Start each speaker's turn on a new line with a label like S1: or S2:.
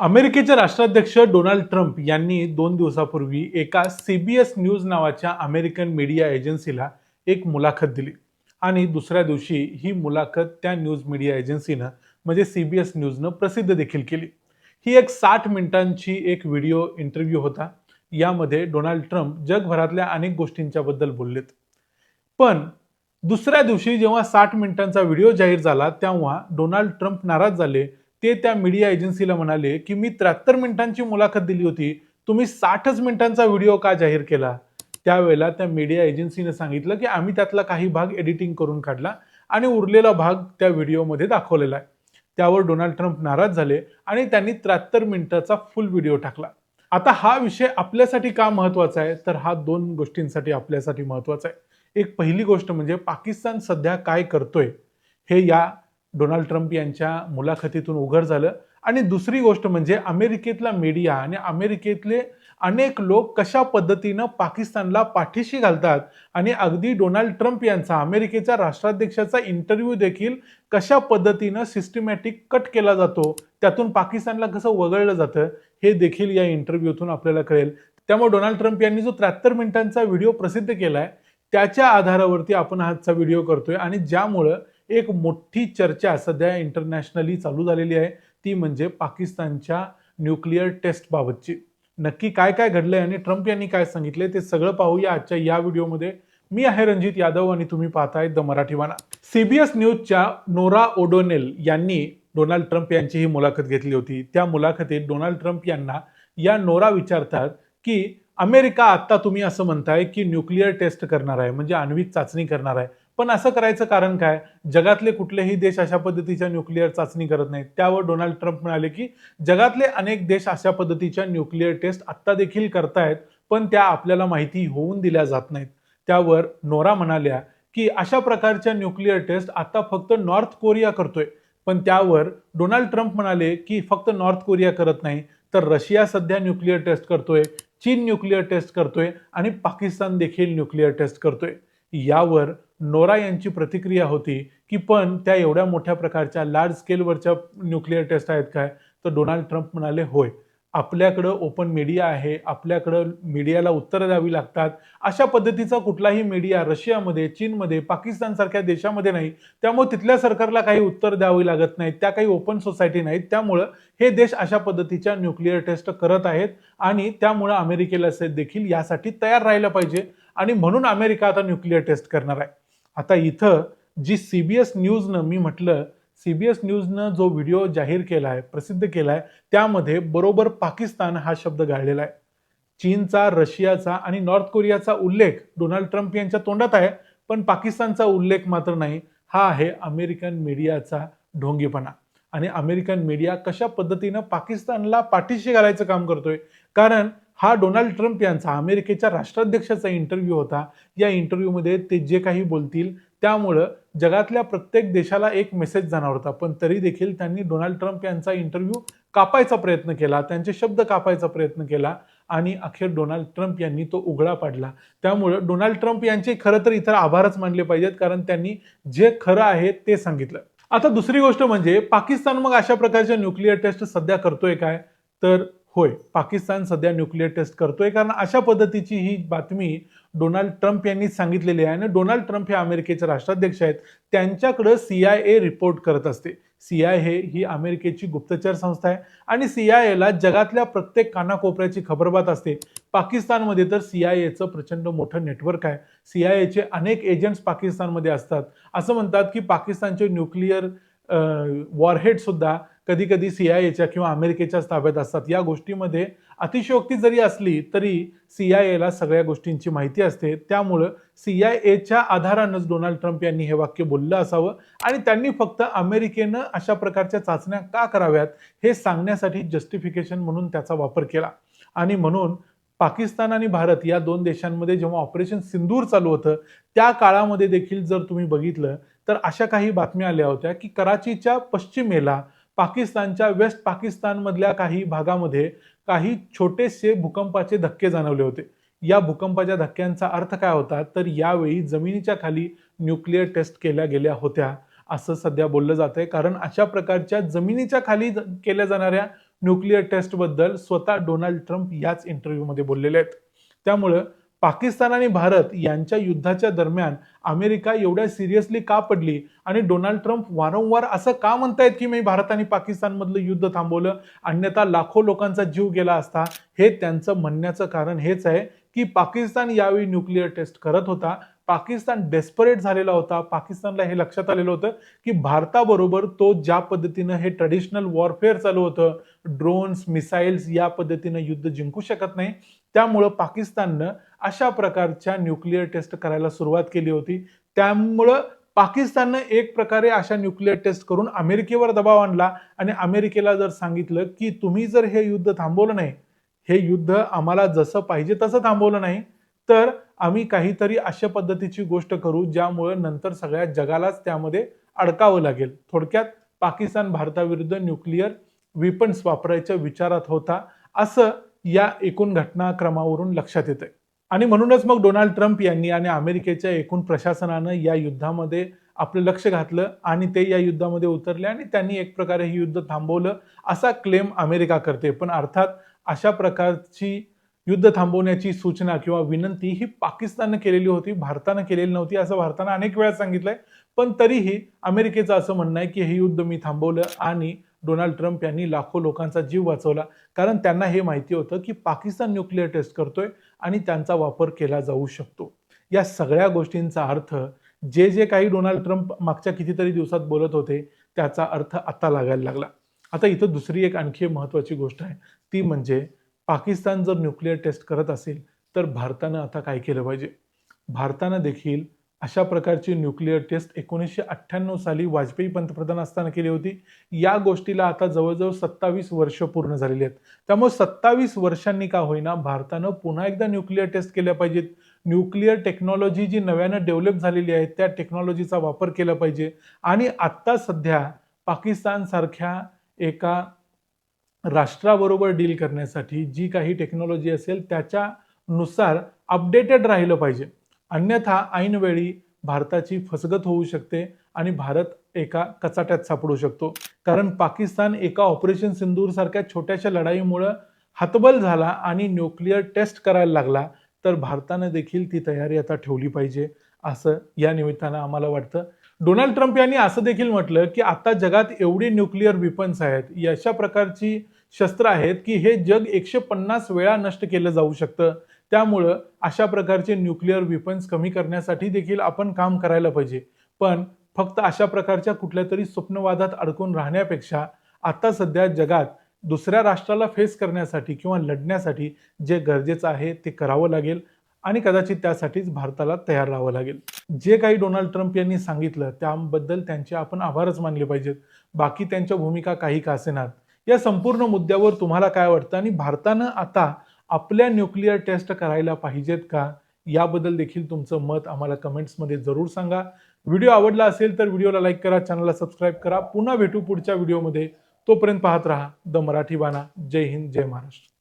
S1: अमेरिकेचे राष्ट्राध्यक्ष Donald Trump यांनी दोन दिवसापूर्वी एका सीबीएस न्यूज नावाच्या अमेरिकन मीडिया एजन्सीला एक मुलाखत दिली. आणि दुसऱ्या दिवशी ही मुलाखत त्या न्यूज मीडिया एजन्सीनं म्हणजे सीबीएस न्यूजनं प्रसिद्ध देखील केली. ही एक साठ मिनिटांची एक व्हिडिओ इंटरव्ह्यू होता. यामध्ये डोनाल्ड ट्रम्प जगभरातल्या अनेक गोष्टींच्या बद्दल बोललेत. पण दुसऱ्या दिवशी जेव्हा साठ मिनिटांचा व्हिडिओ जाहीर झाला तेव्हा डोनाल्ड ट्रम्प नाराज झाले ते त्या मीडिया एजन्सीला म्हणाले की मी त्र्याहत्तर मिनिटांची मुलाखत दिली होती. तुम्ही साठच मिनिटांचा व्हिडिओ का जाहीर केला? त्यावेळेला त्या मीडिया एजन्सीने सांगितलं की आम्ही त्यातला काही भाग एडिटिंग करून काढला आणि उरलेला भाग त्या व्हिडिओमध्ये दाखवलेला आहे. त्यावर डोनाल्ड ट्रम्प नाराज झाले आणि त्यांनी त्र्याहत्तर मिनिटाचा फुल व्हिडिओ टाकला. आता हा विषय आपल्यासाठी का महत्त्वाचा आहे? तर हा दोन गोष्टींसाठी आपल्यासाठी महत्त्वाचा आहे. एक पहिली गोष्ट म्हणजे पाकिस्तान सध्या काय करतोय हे या डोनाल्ड ट्रम्प यांच्या मुलाखतीतून उघड झालं. आणि दुसरी गोष्ट म्हणजे अमेरिकेतला मीडिया आणि अमेरिकेतले अनेक लोक कशा पद्धतीनं पाकिस्तानला पाठीशी घालतात आणि अगदी डोनाल्ड ट्रम्प यांचा अमेरिकेच्या राष्ट्राध्यक्षाचा इंटरव्ह्यू देखील कशा पद्धतीनं सिस्टमॅटिक कट केला जातो त्यातून पाकिस्तानला कसं वगळलं जातं हे देखील या इंटरव्ह्यूतून आपल्याला कळेल. त्यामुळे डोनाल्ड ट्रम्प यांनी जो त्र्याहत्तर मिनिटांचा व्हिडिओ प्रसिद्ध केला आहे त्याच्या आधारावरती आपण आजचा व्हिडिओ करतोय. आणि ज्यामुळं एक मोठी चर्चा सध्या इंटरनॅशनली चालू झालेली आहे. ती म्हणजे पाकिस्तानच्या न्यूक्लिअर टेस्टबाबतची नक्की काय काय घडलंय आणि ट्रम्प यांनी काय सांगितले ते सगळं पाहूया आजच्या या व्हिडिओमध्ये. मी आहे रणजित यादव आणि तुम्ही पाहताय द मराठीवाना सीबीएस न्यूजच्या नोरा ओडोनेल यांनी डोनाल्ड ट्रम्प यांची ही मुलाखत घेतली होती. त्या मुलाखतीत डोनाल्ड ट्रम्प यांना या नोरा विचारतात की अमेरिका आता तुम्ही असं म्हणताय की न्यूक्लिअर टेस्ट करणार आहे म्हणजे आण्विक चाचणी करणार आहे. पण असं करायचं कारण काय? जगातले कुठलेही देश अशा पद्धतीच्या न्यूक्लिअर चाचणी करत नाहीत. त्यावर डोनाल्ड ट्रम्प म्हणाले की जगातले अनेक देश अशा पद्धतीच्या न्यूक्लिअर टेस्ट आत्ता देखील करतायत पण त्या आपल्याला माहिती होऊन दिल्या जात नाहीत. त्यावर नोरा म्हणाल्या की अशा प्रकारच्या न्यूक्लिअर टेस्ट आता फक्त नॉर्थ कोरिया करतोय. पण त्यावर डोनाल्ड ट्रम्प म्हणाले की फक्त नॉर्थ कोरिया करत नाही तर रशिया सध्या न्यूक्लिअर टेस्ट करतोय चीन न्यूक्लिअर टेस्ट करतोय आणि पाकिस्तान देखील न्यूक्लिअर टेस्ट करतोय. यावर नोरा यांची प्रतिक्रिया होती की पण त्या एवढ्या मोठ्या प्रकारच्या लार्ज स्केलवरच्या न्यूक्लिअर टेस्ट आहेत काय? तर डोनाल्ड ट्रम्प म्हणाले होय. आपल्याकडं ओपन मीडिया आहे. आपल्याकडं मीडियाला उत्तरं द्यावी लागतात. अशा पद्धतीचा कुठलाही मीडिया रशियामध्ये चीनमध्ये पाकिस्तानसारख्या देशामध्ये नाही. त्यामुळे तिथल्या सरकारला काही उत्तर द्यावी लागत नाहीत त्या काही ओपन सोसायटी नाहीत. त्यामुळं हे देश अशा पद्धतीच्या न्यूक्लिअर टेस्ट करत आहेत आणि त्यामुळं अमेरिकेला देखील यासाठी तयार राहिलं पाहिजे आणि म्हणून अमेरिका आता न्यूक्लिअर टेस्ट करणार आहे. आता इथं जी सी बी एस न्यूजनं मी म्हटलं सी बी एस न्यूजनं जो व्हिडिओ जाहीर केला आहे प्रसिद्ध केला आहे त्यामध्ये बरोबर पाकिस्तान हा शब्द गाळलेला आहे. चीनचा रशियाचा आणि नॉर्थ कोरियाचा उल्लेख डोनाल्ड ट्रम्प यांच्या तोंडात आहे पण पाकिस्तानचा उल्लेख मात्र नाही. हा आहे अमेरिकन मीडियाचा ढोंगीपणा. आणि अमेरिकन मीडिया कशा पद्धतीनं पाकिस्तानला पाठीशी घालायचं काम करतोय? कारण हा डोनाल्ड ट्रम्प यांचा अमेरिकेच्या राष्ट्राध्यक्षाचा इंटरव्ह्यू होता. या इंटरव्ह्यूमध्ये ते जे काही बोलतील त्यामुळं जगातल्या प्रत्येक देशाला एक मेसेज जाणार होता. पण तरी देखील त्यांनी डोनाल्ड ट्रम्प यांचा इंटरव्ह्यू कापायचा प्रयत्न केला त्यांचे शब्द कापायचा प्रयत्न केला आणि अखेर डोनाल्ड ट्रम्प यांनी तो उघडा पाडला. त्यामुळं डोनाल्ड ट्रम्प यांचे खरं तर इतर आभारच मानले पाहिजेत कारण त्यांनी जे खरं आहे ते सांगितलं. आता दुसरी गोष्ट म्हणजे पाकिस्तान मग अशा प्रकारच्या न्यूक्लिअर टेस्ट सध्या करतोय काय? तर होय पाकिस्तान सध्या न्यूक्लिअर टेस्ट करतोय. कारण अशा पद्धतीची ही बातमी डोनाल्ड ट्रम्प यांनी सांगितलेली आहे. आणि डोनाल्ड ट्रम्प हे अमेरिकेचे राष्ट्राध्यक्ष आहेत. त्यांच्याकडं सी आय ए रिपोर्ट करत असते. सी आय ए ही अमेरिकेची गुप्तचर संस्था आहे. आणि सी आय एला जगातल्या प्रत्येक कानाकोपऱ्याची खबरबात असते. पाकिस्तानमध्ये तर सी आय एचं प्रचंड मोठं नेटवर्क आहे. सी आय एचे अनेक एजंट्स पाकिस्तानमध्ये असतात. असं म्हणतात की पाकिस्तानचे न्यूक्लिअर वॉरहेडसुद्धा कधी कधी सी आय एच्या किंवा अमेरिकेच्याच ताब्यात असतात. या गोष्टीमध्ये अतिशयोक्ती जरी असली तरी सी आय एला सगळ्या गोष्टींची माहिती असते. त्यामुळं सी आय एच्या आधारानंच डोनाल्ड ट्रम्प यांनी हे वाक्य बोललं असावं आणि त्यांनी फक्त अमेरिकेनं अशा प्रकारच्या चाचण्या का कराव्यात हे सांगण्यासाठी जस्टिफिकेशन म्हणून त्याचा वापर केला. आणि म्हणून पाकिस्तान आणि भारत या दोन देशांमध्ये जेव्हा ऑपरेशन सिंदूर चालू होतं त्या काळामध्ये देखील जर तुम्ही बघितलं तर अशा काही बातम्या आल्या होत्या की कराचीच्या पश्चिमेला पाकिस्तानच्या वेस्ट पाकिस्तानमधल्या काही भागामध्ये काही छोटेसे भूकंपाचे धक्के जाणवले होते. या भूकंपाच्या धक्क्यांचा अर्थ काय होता? तर यावेळी जमिनीच्या खाली न्यूक्लिअर टेस्ट केल्या गेल्या होत्या असं सध्या बोललं जात आहे कारण अशा प्रकारच्या जमिनीच्या खाली ज- केल्या जाणाऱ्या न्यूक्लिअर टेस्टबद्दल स्वतः डोनाल्ड ट्रम्प याच इंटरव्ह्यूमध्ये बोललेले आहेत. त्यामुळं पाकिस्तान आणि भारत यांच्या युद्धाच्या दरम्यान अमेरिका एवढ्या सिरियसली का पडली? आणि डोनाल्ड ट्रम्प वारंवार असं का म्हणतायत की मी भारत आणि पाकिस्तानमधलं युद्ध थांबवलं? अन्यथा लाखो लोकांचा जीव गेला असता. हे त्यांचं म्हणण्याचं कारण हेच आहे की पाकिस्तान यावेळी न्यूक्लिअर टेस्ट करत होता. पाकिस्तान डेस्परेट झालेला होता. पाकिस्तानला हे लक्षात आलेलं होतं की भारताबरोबर तो ज्या पद्धतीनं हे ट्रेडिशनल वॉरफेअर चालू होतं ड्रोन्स मिसाईल्स या पद्धतीनं युद्ध जिंकू शकत नाही. त्यामुळं पाकिस्ताननं अशा प्रकारच्या न्यूक्लिअर टेस्ट करायला सुरुवात केली होती. त्यामुळं पाकिस्ताननं एक प्रकारे अशा न्यूक्लिअर टेस्ट करून अमेरिकेवर दबाव आणला आणि अमेरिकेला जर सांगितलं की तुम्ही जर हे युद्ध थांबवलं नाही हे युद्ध आम्हाला जसं पाहिजे तसं थांबवलं नाही तर आम्ही काहीतरी अशा पद्धतीची गोष्ट करू ज्यामुळे नंतर सगळ्या जगालाच त्यामध्ये अडकावं लागेल. थोडक्यात पाकिस्तान भारताविरुद्ध न्यूक्लिअर विपन्स वापरायच्या विचारात होता असं या एकूण घटनाक्रमावरून लक्षात येते आणि म्हणूनच मग डोनाल्ड ट्रम्प यांनी आणि अमेरिकेच्या एकूण प्रशासनानं या युद्धामध्ये आपलं लक्ष घातलं आणि ते या युद्धामध्ये उतरले आणि त्यांनी एक प्रकारे हे युद्ध थांबवलं असा क्लेम अमेरिका करते. पण अर्थात अशा प्रकारची युद्ध थांबवण्याची सूचना किंवा विनंती ही पाकिस्ताननं केलेली होती भारतानं केलेली नव्हती असं भारतानं अनेक वेळा सांगितलंय. पण तरीही अमेरिकेचं असं म्हणणं आहे की हे युद्ध मी थांबवलं आणि डोनाल्ड ट्रम्प यांनी लाखो लोकांचा जीव वाचवला. कारण त्यांना हे माहिती होतं की पाकिस्तान न्यूक्लिअर टेस्ट करतोय आणि त्यांचा वापर केला जाऊ शकतो. या सगळ्या गोष्टींचा अर्थ जे जे काही डोनाल्ड ट्रम्प मागच्या कितीतरी दिवसात बोलत होते त्याचा अर्थ आता लागायला लागला. आता इथं दुसरी एक आणखी महत्त्वाची गोष्ट आहे. ती म्हणजे पाकिस्तान जर न्यूक्लिअर टेस्ट करत असेल तर भारतानं आता काय केलं पाहिजे? भारतानं देखील अशा प्रकारची न्यूक्लिअर टेस्ट एकोणीसशे अठ्ठ्याण्णव साली वाजपेयी पंतप्रधान असताना केली होती. या गोष्टीला आता जवळजवळ सत्तावीस वर्ष पूर्ण झालेली आहेत. त्यामुळे सत्तावीस वर्षांनी का होईना भारतानं पुन्हा एकदा न्यूक्लिअर टेस्ट केल्या पाहिजेत. न्यूक्लिअर टेक्नॉलॉजी जी नव्यानं डेव्हलप झालेली आहे त्या टेक्नॉलॉजीचा वापर केला पाहिजे. आणि आत्ता सध्या पाकिस्तानसारख्या एका राष्ट्राबरोबर डील करण्यासाठी जी काही टेक्नॉलॉजी असेल त्याच्यानुसार अपडेटेड राहिलं पाहिजे. अन्यथा ऐनवेळी भारताची फसगत होऊ शकते आणि भारत एका कचाट्यात सापडू शकतो. कारण पाकिस्तान एका ऑपरेशन सिंदूर सारख्या छोट्याशा लढाईमुळं हतबल झाला आणि न्यूक्लिअर टेस्ट करायला लागला तर भारतानं देखील ती तयारी आता ठेवली पाहिजे असं या निमित्तानं आम्हाला वाटतं. डोनाल्ड ट्रम्प यांनी असं देखील म्हटलं की आता जगात एवढी न्यूक्लिअर विपन्स आहेत अशा प्रकारची शस्त्र आहेत की हे जग एकशे पन्नास वेळा नष्ट केलं जाऊ शकतं. त्यामुळं अशा प्रकारचे न्यूक्लिअर वेपन्स कमी करण्यासाठी देखील आपण काम करायला पाहिजे. पण फक्त अशा प्रकारच्या कुठल्या तरी स्वप्नवादात अडकून राहण्यापेक्षा आता सध्या जगात दुसऱ्या राष्ट्राला फेस करण्यासाठी किंवा लढण्यासाठी जे गरजेचं आहे ते करावं लागेल आणि कदाचित त्यासाठीच भारताला तयार राहावं लागेल. जे काही डोनाल्ड ट्रम्प यांनी सांगितलं त्याबद्दल त्यांचे आपण आभारच मानले पाहिजेत. बाकी त्यांच्या भूमिका काही का असेनात या संपूर्ण मुद्द्यावर तुम्हाला काय वाटतं आणि भारतानं आता आपल्या न्यूक्लिअर टेस्ट करायला पाहिजेत का? याबद्दल देखील तुमचं मत आम्हाला कमेंट्समध्ये जरूर सांगा. व्हिडिओ आवडला असेल तर व्हिडिओला लाईक करा चॅनलला सबस्क्राईब करा. पुन्हा भेटू पुढच्या व्हिडिओमध्ये. तोपर्यंत पाहत राहा द मराठी बाणा. जय हिंद जय महाराष्ट्र.